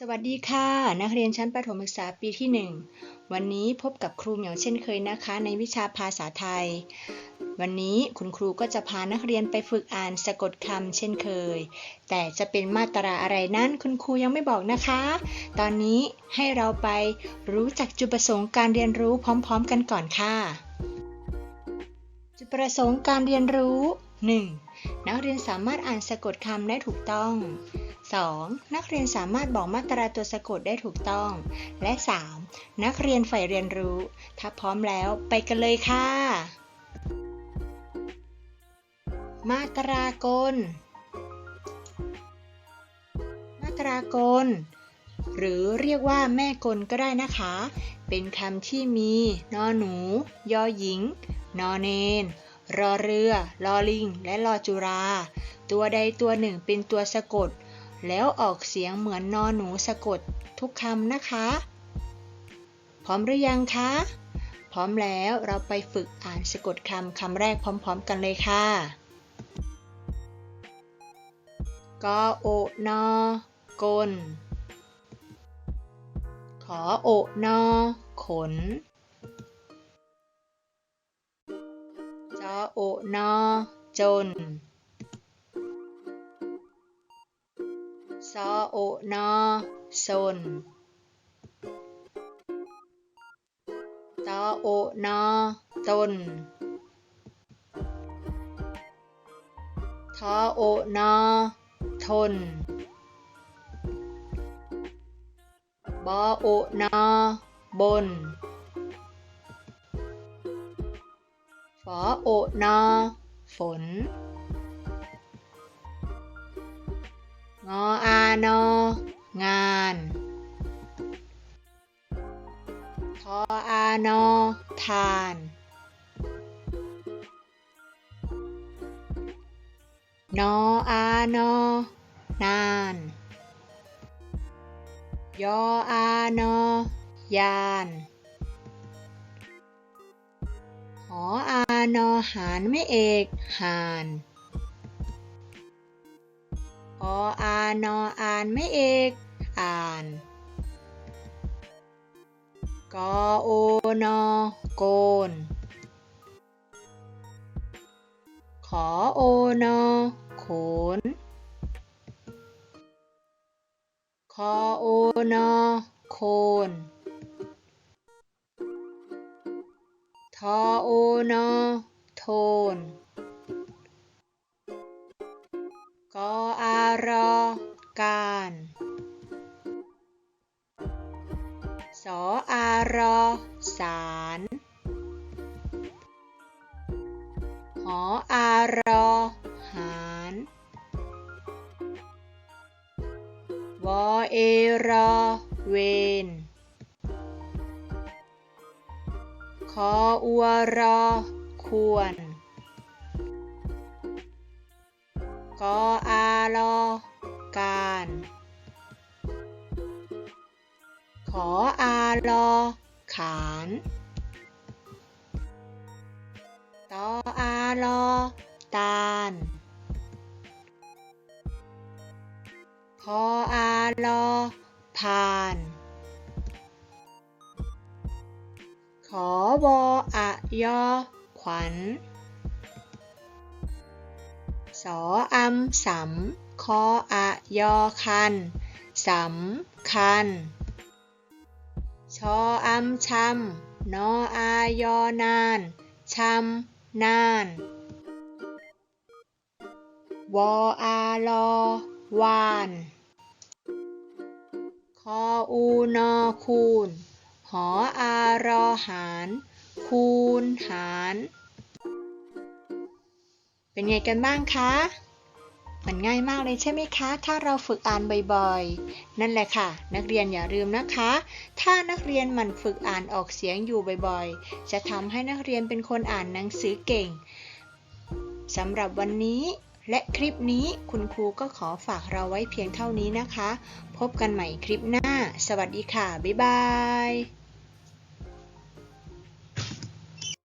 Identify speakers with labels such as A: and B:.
A: สวัสดีค่ะ นักเรียนชั้นประถมศึกษาปีที่ 1 วันนี้พบกับครูเหมียวเช่นเคยนะคะ ในวิชาภาษาไทย วันนี้คุณครูก็จะพานักเรียนไปฝึกอ่านสะกดคำเช่นเคย แต่จะเป็นมาตราอะไรนั้นคุณครูยังไม่บอกนะคะ ตอนนี้ให้เราไปรู้จักจุดประสงค์การเรียนรู้พร้อม ๆ กันก่อนค่ะ จุดประสงค์การเรียนรู้ 1. นักเรียนสามารถอ่านสะกดคำได้ถูกต้อง 2. นักเรียนสามารถบอกมาตราตัวสะกดได้ถูกต้อง และ 3. นักเรียนใฝ่เรียนรู้ ถ้าพร้อมแล้วไปกันเลยค่ะ มาตรากล มาตรากล หรือเรียกว่าแม่กลก็ได้นะคะ เป็นคำที่มี นอหนู ยอหญิง นอเนน รอเรือ ลอลิง และลอจุรา ตัวใดตัวหนึ่งเป็นตัวสะกด แล้วออกเสียงเหมือนนอหนูสะกดทุกคำนะคะ พร้อมหรือยังคะ พร้อมแล้วเราไปฝึกอ่านสะกดคำคำแรกพร้อม ๆ กันเลยค่ะกอโอนอกล ขอโอนอขนจอโอนอจน ซอโอนอสนตอโอนอตนทอโอน นองานองานทออานอทานนออานอนาน ยออานอยานหออานอหานไม่เอกหานออา นออ่านไม่เอกอ่านกอโอนอโกน ขอโอนอโขน คอโอนอโคนทอโอนอโทน กออารอ สออารอ สารหออารอ หารวอเอรอ เวนคออัวรอ ควรกออาลอ การ ออาลอขานตออาลอตาลพออาลอพาน ขอบออะยอ ขวัญ สออัมสำคออะยอคันสำคัญ ชออัมชำนออายอนานชำนาน วออาลอวาน คออูนอคูนหออารอหารคูณหาร เป็นไงกันบ้างคะ มันง่ายมากเลยใช่ไหมคะ ถ้าเราฝึกอ่านบ่อยๆ นั่นแหละค่ะ นักเรียนอย่าลืมนะคะ ถ้านักเรียนหมันฝึกอ่านออกเสียงอยู่บ่อยๆ จะทำให้นักเรียนเป็นคนอ่านหนังสือเก่งสำหรับวันนี้และคลิปนี้คุณครูก็ขอฝากเราไว้เพียงเท่านี้นะคะ พบกันใหม่คลิปหน้า สวัสดีค่ะ บ๊ายบาย